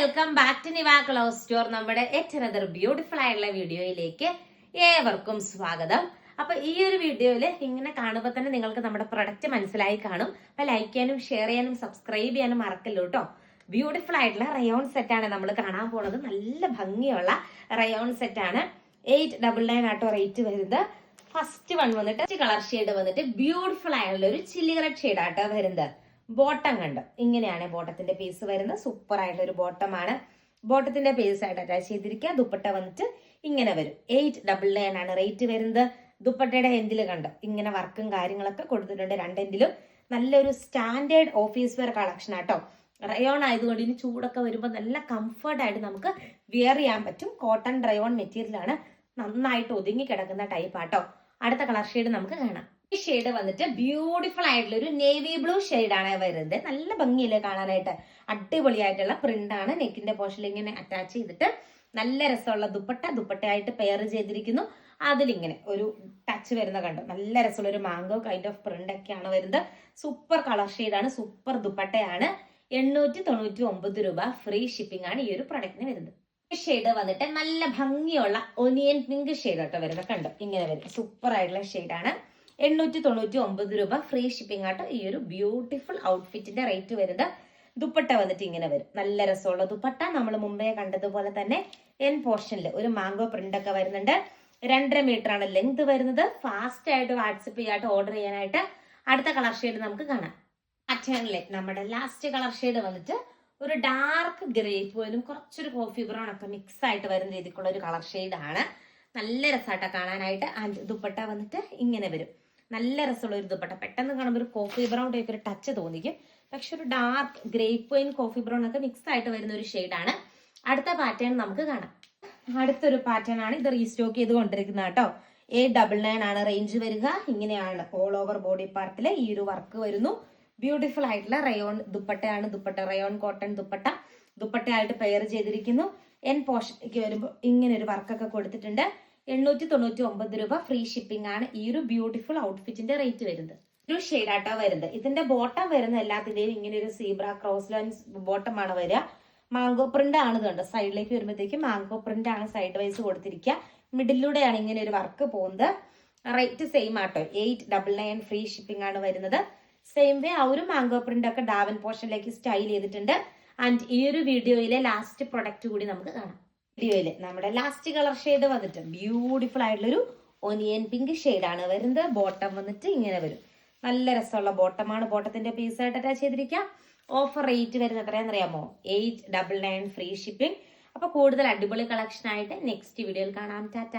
Welcome back to Niva clothes store നമ്മുടെ ഏറ്റവും beautiful ആയിട്ടുള്ള വീഡിയോയിലേക്ക് ഏവർക്കും സ്വാഗതം. അപ്പൊ ഈ ഒരു വീഡിയോയിൽ ഇങ്ങനെ കാണുമ്പോൾ തന്നെ നിങ്ങൾക്ക് നമ്മുടെ പ്രൊഡക്റ്റ് മനസ്സിലായി കാണും. അപ്പൊ ലൈക്ക് ചെയ്യാനും ഷെയർ ചെയ്യാനും സബ്സ്ക്രൈബ് ചെയ്യാനും മറക്കല്ലോ കേട്ടോ ബ്യൂട്ടിഫുൾ ആയിട്ടുള്ള റയോൺ സെറ്റ് ആണ് നമ്മൾ കാണാൻ പോണത്. നല്ല ഭംഗിയുള്ള റയോൺ സെറ്റ് ആണ്. എയ്റ്റ് ഡബിൾ നയൻ ആട്ടോ റേറ്റ് വരുന്നത്. ഫസ്റ്റ് വൺ വന്നിട്ട് കളർ ഷെയ്ഡ് വന്നിട്ട് ബ്യൂട്ടിഫുൾ ആയിട്ടുള്ള ഒരു ചില്ലി റെഡ് ഷെയ്ഡ് ആട്ടോ വരുന്നത്. ബോട്ടം കണ്ടു. ഇങ്ങനെയാണ് ബോട്ടത്തിന്റെ പീസ് വരുന്നത്. സൂപ്പർ ആയിട്ടുള്ള ഒരു ബോട്ടമാണ്. ബോട്ടത്തിന്റെ പീസ് ആയിട്ട് അറ്റാച്ച് ചെയ്തിരിക്കുക. ദുപ്പട്ട വന്നിട്ട് ഇങ്ങനെ വരും. എയ്റ്റ് ഡബിൾ നയൻ ആണ് റേറ്റ് വരുന്നത്. ദുപ്പട്ടയുടെ എൻഡിൽ കണ്ടു. ഇങ്ങനെ വർക്കും കാര്യങ്ങളൊക്കെ കൊടുത്തിട്ടുണ്ട് രണ്ടെൻഡിലും നല്ലൊരു സ്റ്റാൻഡേർഡ് ഓഫീസ് വെയർ കളക്ഷൻ ആട്ടോ. റയോൺ ആയതുകൊണ്ട് ഇനി ചൂടൊക്കെ വരുമ്പോൾ നല്ല കംഫർട്ട് ആയിട്ട് നമുക്ക് വിയർ ചെയ്യാൻ പറ്റും. കോട്ടൺ റയോൺ മെറ്റീരിയൽ ആണ്. നന്നായിട്ട് ഒതുങ്ങി കിടക്കുന്ന ടൈപ്പ് ആട്ടോ. അടുത്ത കളർ ഷെയ്ഡ് നമുക്ക് കാണാം. ഈ ഷെയ്ഡ് വന്നിട്ട് ബ്യൂട്ടിഫുൾ ആയിട്ടുള്ള ഒരു നേവി ബ്ലൂ ആണ് വരുന്നത്. നല്ല ഭംഗിയില്ലേ കാണാനായിട്ട്? അടിപൊളിയായിട്ടുള്ള പ്രിന്റ് ആണ്. നെക്കിന്റെ പോർഷനിൽ ഇങ്ങനെ അറ്റാച്ച് ചെയ്തിട്ട് നല്ല രസമുള്ള ദുപ്പട്ട ദുപ്പട്ടയായിട്ട് പെയർ ചെയ്തിരിക്കുന്നു. അതിലിങ്ങനെ ഒരു ടച്ച് വരുന്ന കണ്ടു? നല്ല രസമുള്ള ഒരു മാംഗോ കൈൻഡ് ഓഫ് പ്രിന്റ് ഒക്കെയാണ് വരുന്നത്. സൂപ്പർ കളർ ആണ് സൂപ്പർ ദുപ്പട്ടയാണ്. എണ്ണൂറ്റി തൊണ്ണൂറ്റി ഒമ്പത് രൂപ ഫ്രീ ഷിപ്പിംഗ് ആണ് ഈ ഒരു പ്രൊഡക്റ്റിന് വരുന്നത്. ഷെയ്ഡ് വന്നിട്ട് നല്ല ഭംഗിയുള്ള ഒനിയൻ പിങ്ക് ഷെയ്ഡ് കേട്ടോ വരുന്നത് കണ്ടോ? ഇങ്ങനെ വരും സൂപ്പർ ആയിട്ടുള്ള ഷെയ്ഡാണ് എണ്ണൂറ്റി തൊണ്ണൂറ്റി ഒമ്പത് രൂപ ഫ്രീ ഷിപ്പിംഗ് ആട്ടോ. ഈ ഒരു ബ്യൂട്ടിഫുൾ ഔട്ട്ഫിറ്റിന്റെ റേറ്റ് വരുന്നത് ദുപ്പട്ട വന്നിട്ട് ഇങ്ങനെ വരും. നല്ല രസമുള്ള ദുപ്പട്ട. നമ്മൾ മുമ്പേ കണ്ടതുപോലെ തന്നെ എൻ പോർഷനിൽ ഒരു മാംഗോ പ്രിന്റ് ഒക്കെ വരുന്നുണ്ട്. രണ്ടര മീറ്റർ ആണ് ലെങ്ത് വരുന്നത്. ഫാസ്റ്റ് ആയിട്ട് വാട്സപ്പ് ചെയ്യാട്ട് ഓർഡർ ചെയ്യാനായിട്ട്. അടുത്ത കളർ ഷെയ്ഡ് നമുക്ക് കാണാം. പാറ്റേണിലെ നമ്മുടെ ലാസ്റ്റ് കളർ ഷെയ്ഡ് വന്നിട്ട് ഒരു ഡാർക്ക് ഗ്രേ പോലും കുറച്ചൊരു കോഫി ബ്രൗൺ ഒക്കെ മിക്സ് ആയിട്ട് വരുന്ന രീതിക്കുള്ള ഒരു കളർ ഷെയ്ഡ് ആണ്. നല്ല രസമായിട്ട് കാണാനായിട്ട്. ദുപ്പട്ട വന്നിട്ട് ഇങ്ങനെ വരും. നല്ല രസമുള്ള ഒരു ദുപ്പട്ട പെട്ടെന്ന് കാണുമ്പോൾ ഒരു കോഫി ബ്രൗൺ ടൈപ്പ് ഒരു ടച്ച് തോന്നിക്കും. പക്ഷെ ഒരു dark grape wine coffee brown ഒക്കെ മിക്സ് ആയിട്ട് വരുന്ന ഒരു ആണ്. അടുത്ത പാറ്റേൺ നമുക്ക് കാണാം. അടുത്തൊരു പാറ്റേൺ ആണ് ഇത് റീസ്റ്റോക്ക് ചെയ്ത് കൊണ്ടിരിക്കുന്നത് കേട്ടോ. എ ഡബിൾ നയൻ ആണ് റേഞ്ച് വരിക. ഇങ്ങനെയാണ് ഓൾ ഓവർ ബോഡി പാർട്ടിൽ ഈ ഒരു വർക്ക് വരുന്നു. ബ്യൂട്ടിഫുൾ ആയിട്ടുള്ള റയോൺ ദുപ്പട്ടയാണ്. Dupatta rayon cotton dupatta. ദുപ്പട്ടയായിട്ട് pair ചെയ്തിരിക്കുന്നു. എൻ പോർഷനിലേക്ക് വരുമ്പോൾ ഇങ്ങനെ ഒരു വർക്കൊക്കെ കൊടുത്തിട്ടുണ്ട്. എണ്ണൂറ്റി തൊണ്ണൂറ്റി ഒമ്പത് രൂപ ഫ്രീ ഷിപ്പിംഗ് ആണ് ഈ ഒരു ബ്യൂട്ടിഫുൾ ഔട്ട്ഫിറ്റിന്റെ റേറ്റ് വരുന്നത്. ഒരു ഷെയ്ഡാട്ടോ വരുന്നത്. ഇതിന്റെ ബോട്ടം വരുന്ന എല്ലാത്തിന്റെയും ഇങ്ങനെ ഒരു സീബ്ര ക്രോസ് ലൈൻസ് ബോട്ടം ആണ് വരിക. മാംഗോ പ്രിന്റ് ആണ് ഇതുണ്ട് സൈഡിലേക്ക് വരുമ്പോഴത്തേക്ക് മാംഗോ പ്രിന്റ് ആണ് സൈഡ് വൈസ് കൊടുത്തിരിക്കുക മിഡിലൂടെയാണ് ഇങ്ങനെ ഒരു വർക്ക് പോകുന്നത്. റേറ്റ് സെയിം ആട്ടോ. Eight double nine free shipping ആണ് വരുന്നത്. സെയിം വേ ആ ഒരു മാംഗോ പ്രിന്റ് ഒക്കെ ഡാവൻ പോർഷനിലേക്ക് സ്റ്റൈൽ ചെയ്തിട്ടുണ്ട്. ആൻഡ് ഈ ഒരു വീഡിയോയിലെ ലാസ്റ്റ് പ്രൊഡക്റ്റ് കൂടി നമുക്ക് കാണാം. വീഡിയോയിൽ നമ്മുടെ ലാസ്റ്റ് കളർ ഷെയ്ഡ് വന്നിട്ട് ബ്യൂട്ടിഫുൾ ആയിട്ടുള്ള ഒരു ഒനിയൻ പിങ്ക് ആണ് വരുന്നത്. ബോട്ടം വന്നിട്ട് ഇങ്ങനെ വരും. നല്ല രസമുള്ള ബോട്ടമാണ് ബോട്ടത്തിന്റെ പീസ് ആയിട്ട് അറ്റാച്ച് ചെയ്തിരിക്കുക. ഓഫർ റേറ്റ് വരുന്നത് എത്രയാണെന്ന് അറിയാമോ eight double nine free shipping അപ്പൊ കൂടുതൽ അടിപൊളി കളക്ഷൻ ആയിട്ട് നെക്സ്റ്റ് വീഡിയോയിൽ കാണാം. ടാറ്റ